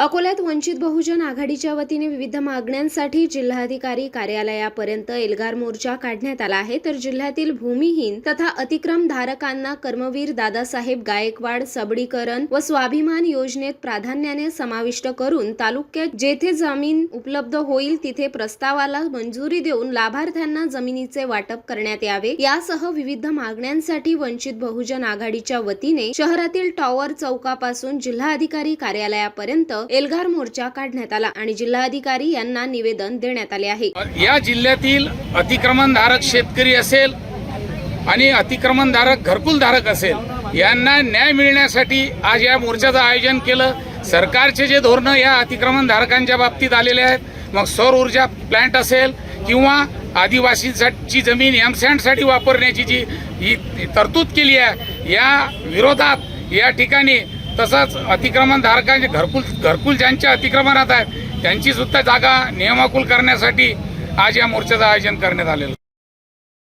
अकोल्यात वंचित बहुजन आघाडीच्या वतीने विविध मागण्यांसाठी जिल्हाधिकारी कार्यालयापर्यंत एल्गार मोर्चा काढण्यात आला आहे. तर जिल्ह्यातील भूमिहीन तथा अतिक्रम धारकांना कर्मवीर दादासाहेब गायकवाड सबळीकरण व स्वाभिमान योजनेत प्राधान्याने समाविष्ट करून तालुक्यात जेथे जमीन उपलब्ध होईल तिथे प्रस्तावाला मंजुरी देऊन लाभार्थ्यांना जमिनीचे वाटप करण्यात यावे. यासह विविध मागण्यांसाठी वंचित बहुजन आघाडीच्या वतीने शहरातील टॉवर चौकापासून जिल्हाधिकारी कार्यालयापर्यंत एल्गार मोर्चा काढण्यात आला आणि जिल्हाधिकारी यांना निवेदन देण्यात आले आहे. या जिल्ह्यातील अतिक्रमणधारक शेतकरी असेल आणि अतिक्रमणधारक घरकुलधारक असेल यांना न्याय मिळण्यासाठी आज या मोर्चाचं आयोजन केलं. सरकारचे जे धोरणं या अतिक्रमणधारकांच्या बाबतीत आलेले आहेत मग सौर ऊर्जा प्लॅन्ट असेल किंवा आदिवासींसाठी जमीन एमसँडसाठी वापरण्याची जी ही तरतूद केली आहे या विरोधात या ठिकाणी तसंच अतिक्रमणधारकांचे घरकुल घरकुल ज्यांच्या अतिक्रमणात आहेत त्यांची सुद्धा जागा नियमाकुल करण्यासाठी आज या मोर्चाचं आयोजन करण्यात आलेलं